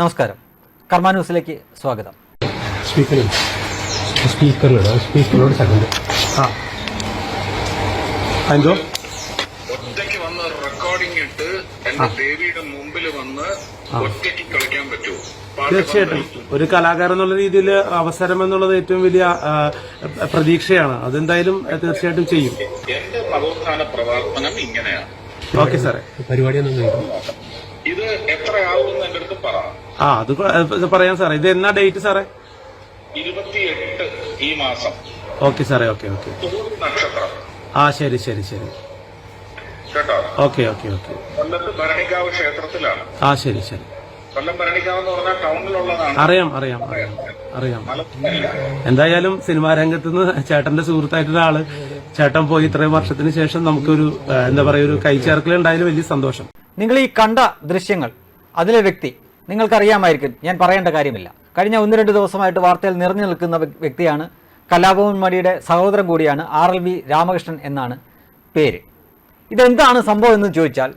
നമസ്കാരം. കർമ്മ ന്യൂസിലേക്ക് സ്വാഗതം. സ്പീക്കർ സ്പീക്കറിലിടാം സ്പീക്കറിനോട് സെക്കൻഡ് ആ. എന്തോ ഒറ്റയ്ക്ക് വന്ന് റെക്കോർഡിംഗ് ഇട്ട് എന്റെ ദേവിയുടെ മുമ്പിൽ വന്ന് ഒറ്റയ്ക്ക് കളിക്കാൻ പറ്റുമോ? തീർച്ചയായിട്ടും. ഒരു കലാകാരൻ എന്നുള്ള രീതിയിൽ അവസരം എന്നുള്ളത് ഏറ്റവും വലിയ പ്രതീക്ഷയാണ്. അതെന്തായാലും തീർച്ചയായിട്ടും ചെയ്യും. എന്റെ നവോത്ഥാന പ്രവർത്തനം ഇങ്ങനെയാണ്. ഓക്കെ സാറേ. പരിപാടി ഇത് എത്രയാവും എന്റെ അടുത്ത് പറ. ആ അത് പറയാം സാറേ. ഇത് എന്നാ ഡേറ്റ് സാറേ? ഇരുപത്തിയെട്ട് ഈ മാസം. ഓക്കെ സാറേ ഓക്കെ ഓക്കെ നക്ഷത്രം. ആ ശരി ശരി ശരി. കേട്ടോ? ഓക്കെ ഓക്കെ ഓക്കെ കൊല്ലത്ത് ഭരണിക്കാവ് ക്ഷേത്രത്തിലാണ്. ആ ശരി ശരി. കൊല്ലം ഭരണിക്കാവ് എന്ന് പറഞ്ഞാൽ ടൗണിലുള്ളതാണ്. അറിയാം അറിയാം അറിയാം അറിയാം. എന്തായാലും സിനിമാ രംഗത്ത് നിന്ന് ചേട്ടന്റെ സുഹൃത്തായിട്ടുള്ള ആൾ ചേട്ടൻ പോയി ഇത്രയും വർഷത്തിന് ശേഷം നമുക്കൊരു എന്താ പറയാ ഒരു കൈചേർക്കൽ ഉണ്ടായാലും വലിയ സന്തോഷം. നിങ്ങൾ ഈ കണ്ട ദൃശ്യങ്ങൾ അതിലെ വ്യക്തി നിങ്ങൾക്കറിയാമായിരിക്കും ഞാൻ പറയേണ്ട കാര്യമില്ല. കഴിഞ്ഞ ഒന്ന് രണ്ട് ദിവസമായിട്ട് വാർത്തയിൽ നിറഞ്ഞു നിൽക്കുന്ന വ്യക്തിയാണ് കലാഭവൻ മണിയുടെ സഹോദരൻ കൂടിയാണ് ആർ എൽ വി രാമകൃഷ്ണൻ എന്നാണ് പേര്. ഇതെന്താണ് സംഭവം എന്ന് ചോദിച്ചാൽ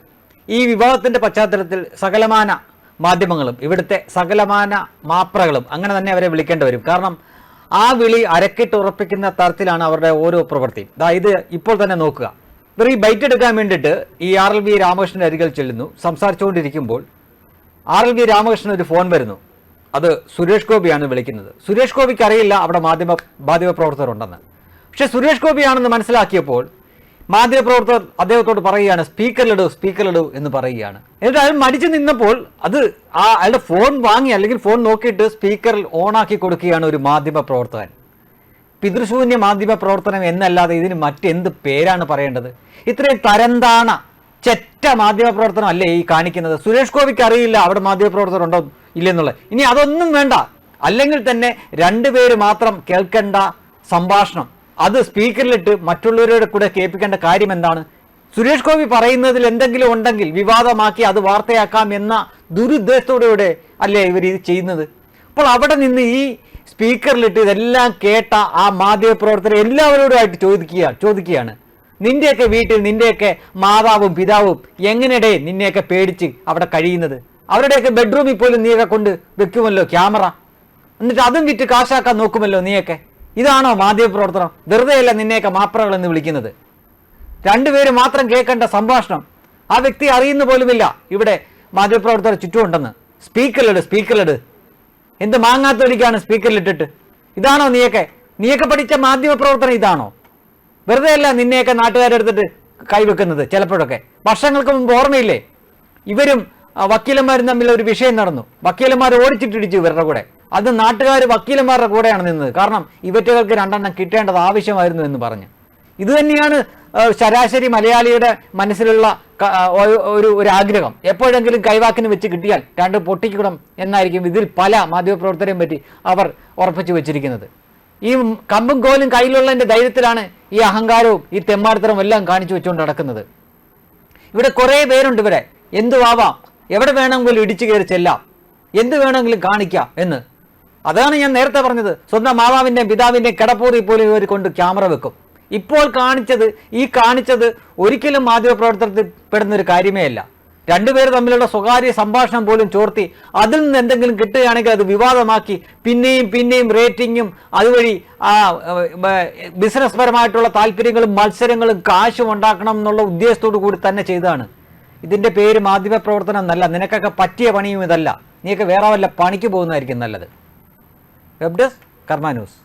ഈ വിവാഹത്തിന്റെ പശ്ചാത്തലത്തിൽ സകലമാന മാധ്യമങ്ങളും ഇവിടുത്തെ സകലമാന മാപ്രകളും അങ്ങനെ തന്നെ അവരെ വിളിക്കേണ്ടി വരും. കാരണം ആ വിളി അരക്കിട്ട് ഉറപ്പിക്കുന്ന തരത്തിലാണ് അവരുടെ ഓരോ പ്രവൃത്തിയും ദാ ഇത് ഇപ്പോൾ തന്നെ നോക്കുക. ഇവർ ഈ ബൈക്ക് എടുക്കാൻ വേണ്ടിയിട്ട് ഈ ആർ എൽ വി രാമകൃഷ്ണന്റെ അരികിൽ ചെല്ലുന്നു. സംസാരിച്ചുകൊണ്ടിരിക്കുമ്പോൾ ആർ എൽ വി രാമകൃഷ്ണൻ ഒരു ഫോൺ വരുന്നു. അത് സുരേഷ് ഗോപിയാണ് വിളിക്കുന്നത്. സുരേഷ് ഗോപിക്ക് അറിയില്ല അവിടെ മാധ്യമ മാധ്യമ പ്രവർത്തകർ ഉണ്ടെന്ന് പക്ഷേ സുരേഷ് ഗോപിയാണെന്ന് മനസ്സിലാക്കിയപ്പോൾ മാധ്യമപ്രവർത്തകർ അദ്ദേഹത്തോട് പറയുകയാണ് സ്പീക്കറിലിടൂ സ്പീക്കറിലിടൂ എന്ന് പറയുകയാണ്. എന്നിട്ട് അയാൾ മടിച്ചു നിന്നപ്പോൾ അത് ആ അയാളുടെ ഫോൺ വാങ്ങി അല്ലെങ്കിൽ ഫോൺ നോക്കിയിട്ട് സ്പീക്കറിൽ ഓണാക്കി കൊടുക്കുകയാണ് ഒരു മാധ്യമ പ്രവർത്തകൻ. പിതൃശൂന്യ മാധ്യമ പ്രവർത്തനം എന്നല്ലാതെ ഇതിന് മറ്റെന്ത് പേരാണ് പറയേണ്ടത്? ഇത്രയും തരംതാണ ചെറ്റ മാധ്യമ പ്രവർത്തനം അല്ലേ ഈ കാണിക്കുന്നത്? സുരേഷ് ഗോപിക്ക് അറിയില്ല അവിടെ മാധ്യമ പ്രവർത്തനം ഉണ്ടോ ഇല്ലെന്നുള്ളത്. ഇനി അതൊന്നും വേണ്ട. അല്ലെങ്കിൽ തന്നെ രണ്ടുപേര് മാത്രം കേൾക്കേണ്ട സംഭാഷണം. അത് സ്പീക്കറിലിട്ട് മറ്റുള്ളവരുടെ കൂടെ കേൾപ്പിക്കേണ്ട കാര്യം എന്താണ്? സുരേഷ് ഗോപി പറയുന്നതിൽ എന്തെങ്കിലും ഉണ്ടെങ്കിൽ വിവാദമാക്കി അത് വാർത്തയാക്കാം എന്ന ദുരുദ്ദേശത്തോടെ അല്ലേ ഇവർ ഇത് ചെയ്യുന്നത്? അപ്പോൾ അവിടെ നിന്ന് ഈ സ്പീക്കറിലിട്ട് ഇതെല്ലാം കേട്ട ആ മാധ്യമപ്രവർത്തകർ എല്ലാവരോടുമായിട്ട് ചോദിക്കുക ചോദിക്കുകയാണ്. നിന്റെയൊക്കെ വീട്ടിൽ നിന്റെയൊക്കെ മാതാവും പിതാവും എങ്ങനെയുടെ നിന്നെയൊക്കെ പേടിച്ച് അവിടെ കഴിയുന്നത്? അവരുടെയൊക്കെ ബെഡ്റൂമിൽ പോലും നീയൊക്കെ കൊണ്ട് വെക്കുമല്ലോ ക്യാമറ. എന്നിട്ട് അതും വിറ്റ് കാശാക്കാൻ നോക്കുമല്ലോ നീയൊക്കെ. ഇതാണോ മാധ്യമപ്രവർത്തനം? വെറുതെയല്ല നിന്നെയൊക്കെ മാപ്രകൾ എന്ന് വിളിക്കുന്നത്. രണ്ടുപേര് മാത്രം കേൾക്കേണ്ട സംഭാഷണം. ആ വ്യക്തി അറിയുന്ന പോലുമില്ല ഇവിടെ മാധ്യമപ്രവർത്തകർ ചുറ്റുമുണ്ടെന്ന്. സ്പീക്കറിലിട് സ്പീക്കറിലിട്. എന്ത് മാങ്ങാത്തൊലിക്കാണ് സ്പീക്കറിലിട്ടിട്ട്? ഇതാണോ നീയൊക്കെ? നീയൊക്കെ പഠിച്ച മാധ്യമപ്രവർത്തനം ഇതാണോ? വെറുതെ അല്ല നിന്നെയൊക്കെ നാട്ടുകാരെടുത്തിട്ട് കൈവെക്കുന്നത് ചിലപ്പോഴൊക്കെ. വർഷങ്ങൾക്ക് മുമ്പ് ഓർമ്മയില്ലേ? ഇവരും വക്കീലന്മാരും തമ്മിൽ ഒരു വിഷയം നടന്നു. വക്കീലന്മാർ ഓടിച്ചിട്ടിടിച്ചു ഇവരുടെ കൂടെ. അത് നാട്ടുകാർ വക്കീലന്മാരുടെ കൂടെയാണ് നിന്നത്. കാരണം ഇവറ്റകൾക്ക് രണ്ടെണ്ണം കിട്ടേണ്ടത് ആവശ്യമായിരുന്നു എന്ന് പറഞ്ഞ്. ഇത് തന്നെയാണ് ശരാശരി മലയാളിയുടെ മനസ്സിലുള്ള ഒരു- ഒരു ആഗ്രഹം. എപ്പോഴെങ്കിലും കൈവാക്കിന് വെച്ച് കിട്ടിയാൽ രണ്ട് പൊട്ടിക്കണം എന്നായിരിക്കും ഇതിൽ പല മാധ്യമപ്രവർത്തകരെയും പറ്റി അവർ ഉറപ്പിച്ചു വെച്ചിരിക്കുന്നത്. ഈ കമ്പും കോലും കയ്യിലുള്ളതിന്റെ ധൈര്യത്തിലാണ് ഈ അഹങ്കാരവും ഈ തെമ്മാടിത്തരവും എല്ലാം കാണിച്ചു വെച്ചുകൊണ്ട് നടക്കുന്നത്. ഇവിടെ കുറേ പേരുണ്ട് ഇവിടെ എന്തുവാവാം എവിടെ വേണമെങ്കിലും ഇടിച്ചു കയറി ചെല്ലാം. എന്ത് വേണമെങ്കിലും കാണിക്കാം എന്ന്. അതാണ് ഞാൻ നേരത്തെ പറഞ്ഞത്. സ്വന്തം മാതാവിന്റെയും പിതാവിന്റെയും കിടപ്പൂറി പോലും ഇവർ കൊണ്ട് ക്യാമറ വെക്കും. ഇപ്പോൾ കാണിച്ചത് ഈ കാണിച്ചത് ഒരിക്കലും മാധ്യമപ്രവർത്തനത്തിൽ പെടുന്ന ഒരു കാര്യമേ അല്ല. രണ്ടുപേർ തമ്മിലുള്ള സ്വകാര്യ സംഭാഷണം പോലും ചോർത്തി അതിൽ നിന്ന് എന്തെങ്കിലും കിട്ടുകയാണെങ്കിൽ അത് വിവാദമാക്കി പിന്നെയും പിന്നെയും റേറ്റിങ്ങും അതുവഴി ആ ബിസിനസ് പരമായിട്ടുള്ള താല്പര്യങ്ങളും മത്സരങ്ങളും കാശും ഉണ്ടാക്കണം എന്നുള്ള ഉദ്ദേശത്തോടു കൂടി തന്നെ ചെയ്തതാണ്. ഇതിന്റെ പേര് മാധ്യമ പ്രവർത്തനം എന്നല്ല നിനക്കൊക്കെ പറ്റിയ പണിയും ഇതല്ല. നീയൊക്കെ വേറെ വല്ല പണിക്ക് പോകുന്നതായിരിക്കും നല്ലത്. Web desk news